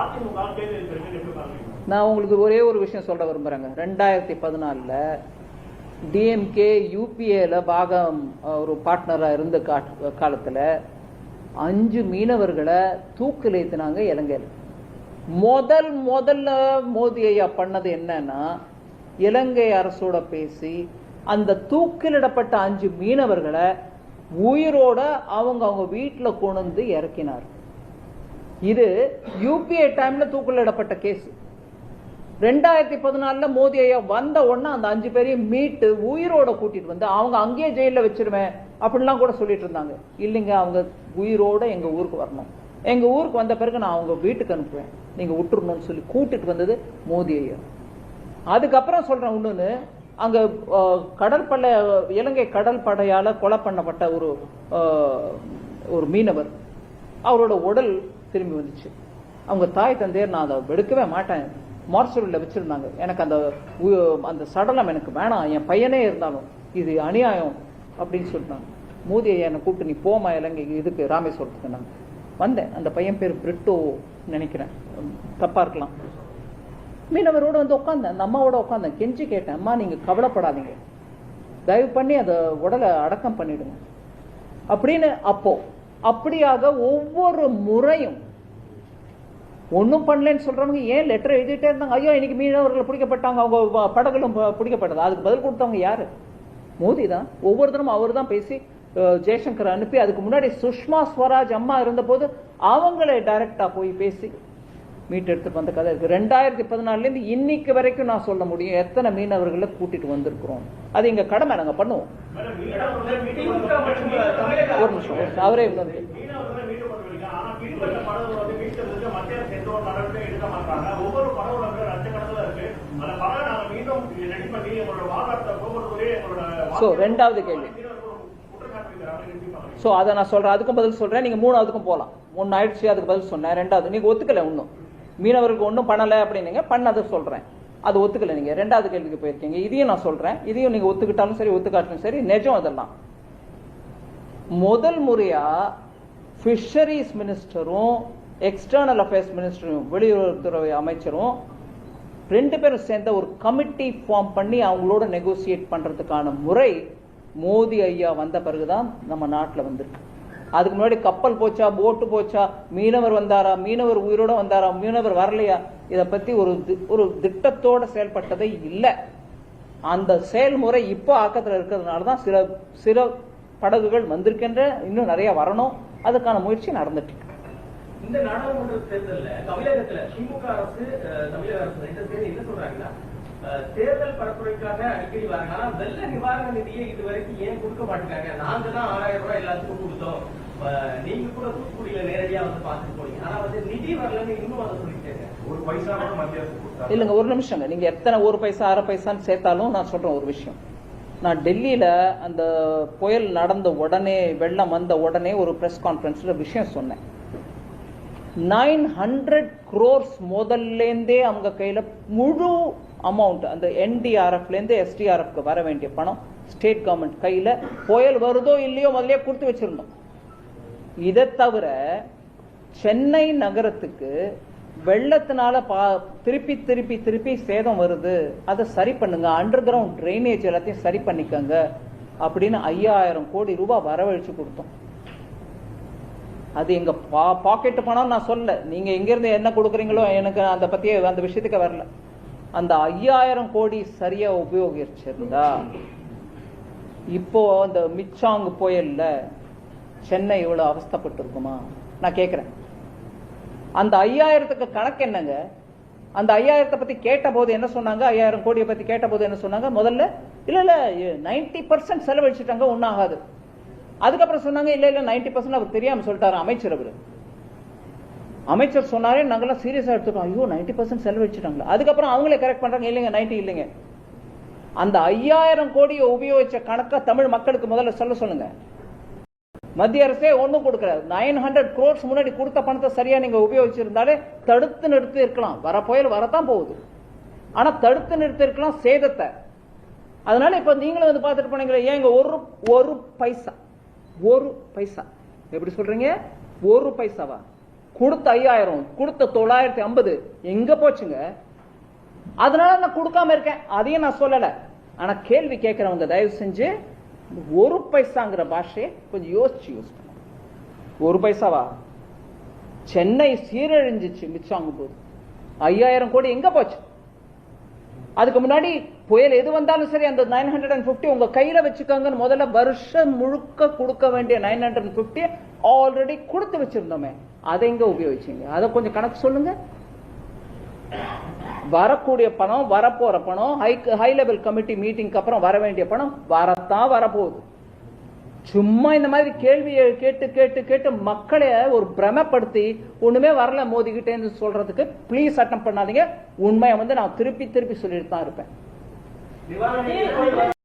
அதிமுக எப்படி நான் உங்களுக்கு ஒரே ஒரு விஷயம் சொல்ல விரும்புகிறேங்க ரெண்டாயிரத்தி பதினாலில் டிஎம்கே யூபிஏல பாகம் ஒரு பார்ட்னராக இருந்த காலத்தில் அஞ்சு மீனவர்களை தூக்கில் ஏற்றினாங்க இலங்கையில். முதல் முதல்ல மோதி ஐயா பண்ணது என்னன்னா இலங்கை அரசோட பேசி அந்த தூக்கிலிடப்பட்ட அஞ்சு மீனவர்களை உயிரோட அவங்க அவங்க வீட்டில் கொண்டு வந்து இறக்கினார். இது யூபிஏ டைம்ல தூக்கிலிடப்பட்ட கேஸ் ரெண்டாயிரத்தி பதினாலில் மோதி ஐயா வந்த உடனே அந்த அஞ்சு பேரையும் மீட்டு உயிரோட கூட்டிட்டு வந்து அவங்க அங்கேயே ஜெயிலில் வச்சிருவேன் அப்படிலாம் கூட சொல்லிட்டு இருந்தாங்க. இல்லைங்க அவங்க உயிரோட எங்கள் ஊருக்கு வரணும். எங்கள் ஊருக்கு வந்த பிறகு நான் அவங்க வீட்டுக்கு அனுப்புவேன். நீங்கள் விட்டுறணும்னு சொல்லி கூட்டிட்டு வந்தது மோதி ஐயா. அதுக்கப்புறம் சொல்கிறேன் ஒன்றுன்னு அங்கே கடற்படை இலங்கை கடல் படையால் கொலை பண்ணப்பட்ட ஒரு ஒரு மீனவர். அவரோட உடல் திரும்பி வந்துச்சு. அவங்க தாய் தந்தையர் நான் அதை எடுக்கவே மாட்டேன். மார்ச்சரியில் வச்சிருந்தாங்க. எனக்கு அந்த உ- அந்த சடலம் எனக்கு வேணாம். என் பையனே இருந்தாலும் இது அநியாயம் அப்படின்னு சொல்லிட்டாங்க. மோதி என்னை கூப்பிட்டு நீ போமா இலங்கைக்கு இதுக்கு ராமேஸ்வரத்துக்கு நான் வந்தேன். அந்த பையன் பேர் பிரிட்டோ நினைக்கிறேன். தப்பா இருக்கலாம். மீனவரோட வந்து உட்காந்தேன் அந்த அம்மாவோட உட்காந்தேன் கெஞ்சி கேட்டேன். அம்மா நீங்க கவலைப்படாதீங்க. தயவு பண்ணி அதை உடலை அடக்கம் பண்ணிடுங்க. அப்படின்னு அப்போ அப்படியாக ஒவ்வொரு முறையும். ஒன்றும் பண்ணலன்னு சொல்கிறவங்க ஏன் லெட்டர் எழுதிட்டே இருந்தாங்க? ஐயோ இன்னைக்கு மீனவர்கள் பிடிக்கப்பட்டாங்க. அவங்க படகுகளும் ப- பிடிக்கப்பட்டது. அதுக்கு பதில் கொடுத்தவங்க யார்? மோடி தான். ஒவ்வொருத்தரும் அவர் தான் பேசி ஜெய்சங்கர் அனுப்பி அதுக்கு முன்னாடி சுஷ்மா ஸ்வராஜ் அம்மா இருந்தபோது அவங்களே டைரெக்டாக போய் பேசி மீட் வந்த கதை இருக்குது ரெண்டாயிரத்தி பதினாலுலேருந்து இன்னைக்கு வரைக்கும் நான் சொல்ல முடியும் எத்தனை மீனவர்களை கூட்டிகிட்டு வந்திருக்கிறோம். அது எங்கள் கடமை. நாங்கள் பண்ணுவோம். ஒரு நிமிஷம் அவரே இன்னொரு கேள்வி. ஒவ்வொரு இருக்கு. அந்த மீண்டும் ரெடி பண்ணி எங்களோட வாழ்வாதாரத்தை எங்களோட ரெண்டாவது கேள்வி. ஸோ அதை நான் சொல்கிறேன் அதுக்கும் பதில் சொல்கிறேன் நீங்கள் மூணாவதுக்கும் போகலாம் ஒன்று ஆயிடுச்சு அதுக்கு பதில் சொன்னேன். ரெண்டாவது. நீங்கள் ஒத்துக்கலை ஒன்றும் மீனவர்களுக்கு ஒன்றும் பண்ணலை அப்படின்னீங்க. பண்ணதை சொல்றேன். அது ஒத்துக்கல நீங்க. ரெண்டாவது கேள்விக்கு போயிருக்கீங்க. இதையும் நான் சொல்றேன். இதையும் நீங்க ஒத்துக்கிட்டாலும் சரி ஒத்துக்காட்டிலும் சரி நிஜம் அதெல்லாம். முதல் முறையா ஃபிஷரிஸ் மினிஸ்டரும் எக்ஸ்டர்னல் அஃபேர்ஸ் மினிஸ்டரும் வெளியுறவுத்துறை அமைச்சரும் ரெண்டு பேரும் சேர்ந்த ஒரு கமிட்டி ஃபார்ம் பண்ணி அவங்களோட நெகோசியேட் பண்றதுக்கான முறை மோடி ஐயா வந்த பிறகுதான் நம்ம நாட்டில் வந்திருக்கு. அதுக்கு முன்னாடி கப்பல் போச்சா போட்டு போச்சா மீனவர் வந்தாரா மீனவர் உயிரோட வந்தாரா மீனவர் வரலையா? இதை பத்தி ஒரு தி- ஒரு திட்டத்தோட செயல்பட்டதே இல்லை. அந்த செயல்முறை இப்போ ஆக்கத்தில் இருக்கிறதுனால தான் சில சில படகுகள் வந்திருக்கின்ற இன்னும் நிறைய வரணும். அதுக்கான முயற்சி நடந்துட்டு இந்த நாடாளுமன்ற தேர்தலில் தமிழகத்தில் திமுக அரசு தமிழக அரசு என்ன சொல்றாங்கன்னா தேர்தல் பரப்புரைக்காக அடிக்கடி வராங்க. ஆனா வெள்ள நிவாரண நிதியை இது வரைக்கும் ஏன் கொடுக்க மாட்டேங்காங்க? நாங்க தான் ஆறாயிரம் ரூபாய் எல்லாத்துக்கும் கொடுத்தோம். நீங்க கூட தூத்துக்குடியில நேரடியா வந்து பார்த்துட்டு போனீங்க. ஆனா வந்து நிதி வரலன்னு இன்னும் அதை சொல்லிட்டேங்க. ஒரு பைசா கூட மத்திய இல்லைங்க ஒரு நிமிஷங்க. நீங்க எத்தனை ஒரு பைசா அரை பைசான்னு சேர்த்தாலும் நான் சொல்றேன் ஒரு விஷயம். நான் டெல்லியில அந்த புயல் நடந்த உடனே வெள்ளம் வந்த உடனே ஒரு பிரஸ் கான்ஃபரன்ஸ்ல விஷயம் சொன்னேன். நைன் ஹண்ட்ரட் க்ரோர்ஸ் முதல்லேருந்தே அவங்க கையில முழு அமௌண்ட் அந்த என்டிஆர்எஃப்லேருந்து எஸ்டிஆர்எஃப்க்கு வர வேண்டிய பணம் ஸ்டேட் கவர்மெண்ட் கையில புயல் வருதோ இல்லையோ முதலே கொடுத்து வச்சிருந்தோம் இதை தவிர சென்னை நகரத்துக்கு வெள்ளத்தினால பா திருப்பி திருப்பி திருப்பி சேதம் வருது. அதை சரி பண்ணுங்க. அண்டர் கிரவுண்ட் ட்ரைனேஜ் எல்லாத்தையும் சரி பண்ணிக்கோங்க அப்படின்னு ஐயாயிரம் கோடி ரூபாய் வரவழைச்சு கொடுத்தோம். அது எங்க பா பாக்கெட்டு பணம் நான் சொல்ல நீங்க எங்கேருந்து என்ன கொடுக்குறீங்களோ எனக்கு அதை பற்றி அந்த விஷயத்துக்கு வரல. அந்த ஐயாயிரம் கோடி சரியா உபயோகிச்சிருந்தா இப்போ அந்த மிச்சாங் புயல்ல சென்னை இவ்வளவு அவஸ்தைப்பட்டு இருக்குமா நான் கேட்குறேன் அந்த ஐயாயிரத்துக்கு கணக்கு என்னங்க? அந்த ஐயாயிரத்தை பத்தி கேட்ட போது என்ன சொன்னாங்க? ஐயாயிரம் கோடியை பத்தி கேட்ட போது என்ன சொன்னாங்க? முதல்ல இல்ல இல்ல நைன்டி பர்சன்ட் செலவழிச்சிட்டாங்க ஒன்றும் ஆகாது. அதுக்கப்புறம் சொன்னாங்க இல்ல இல்ல நைன்டி பர்சன்ட் அவர் தெரியாம சொல்லிட்டாரு அமைச்சர் அவரு. அமைச்சர் சொன்னாரே நாங்கள்லாம் சீரியஸாக எடுத்துட்டோம். ஐயோ நைன்டி பர்சன்ட் செலவழிச்சிட்டாங்களா அதுக்கப்புறம் அவங்களே கரெக்ட் பண்ணுறாங்க இல்லைங்க நைன்டி இல்லைங்க. அந்த ஐயாயிரம் கோடியை உபயோகிச்ச கணக்கை தமிழ் மக்களுக்கு முதல்ல சொல்ல சொல்லுங்க. மத்திய அரசே ஒன்றும் கொடுக்கல. நைன் ஹண்ட்ரட் க்ரோர்ஸ் முன்னாடி கொடுத்த பணத்தை சரியாக நீங்கள் உபயோகிச்சிருந்தாலே தடுத்து நிறுத்தி இருக்கலாம். வர புயல் வரத்தான் போகுது. ஆனால் தடுத்து நிறுத்தி இருக்கலாம் சேதத்தை. அதனால இப்போ நீங்களும் வந்து பார்த்துட்டு போனீங்களே ஏங்க ஒரு ஒரு பைசா? ஒரு பைசா. எப்படி சொல்றீங்க? ஒரு பைசாவா? கொடுத்த ஐயாயிரம் கொடுத்த தொள்ளாயிரத்தி ஐம்பது எங்க போச்சுங்க? அதனால நான் கொடுக்காம இருக்கேன். அதையும் நான் சொல்லல. ஆனா கேள்வி கேட்கிறவங்க தயவு செஞ்சு ஒரு பைசாங்கிற பாஷையை கொஞ்சம் யோசிச்சு யூஸ் பண்ண ஒரு பைசாவா? சென்னை சீரழிஞ்சிச்சு மிச்சம் அங்க ஐயாயிரம் கோடி எங்க போச்சு? அதுக்கு முன்னாடி புயல் எது வந்தாலும் சரி அந்த நைன் ஹண்ட்ரட் அண்ட் ஃபிஃப்டி உங்க கையில வச்சுக்கோங்கன்னு முதல்ல வருஷம் முழுக்க கொடுக்க வேண்டிய nine hundred and fifty already கொடுத்து வச்சிருந்தோமே. அதை எங்க உபயோகிச்சீங்க? அதை கொஞ்சம் கணக்கு சொல்லுங்க. வரக்கூடிய பணம் வரப்போற பணம் ஹை ஹை லெவல் கமிட்டி மீட்டிங்க்கு அப்புறம் வர வேண்டிய பணம் வரத்தான் வரப்போகுது. சும்மா இந்த மாதிரி கேள்வியை கேட்டு கேட்டு கேட்டு மக்களை ஒரு பிரமப்படுத்தி ஒண்ணுமே வரல மோதிக்கிட்டேன்னு சொல்றதுக்கு ப்ளீஸ் அட்டம் பண்ணாதீங்க. உண்மையை வந்து நான் திருப்பி திருப்பி சொல்லிட்டு தான் இருப்பேன்.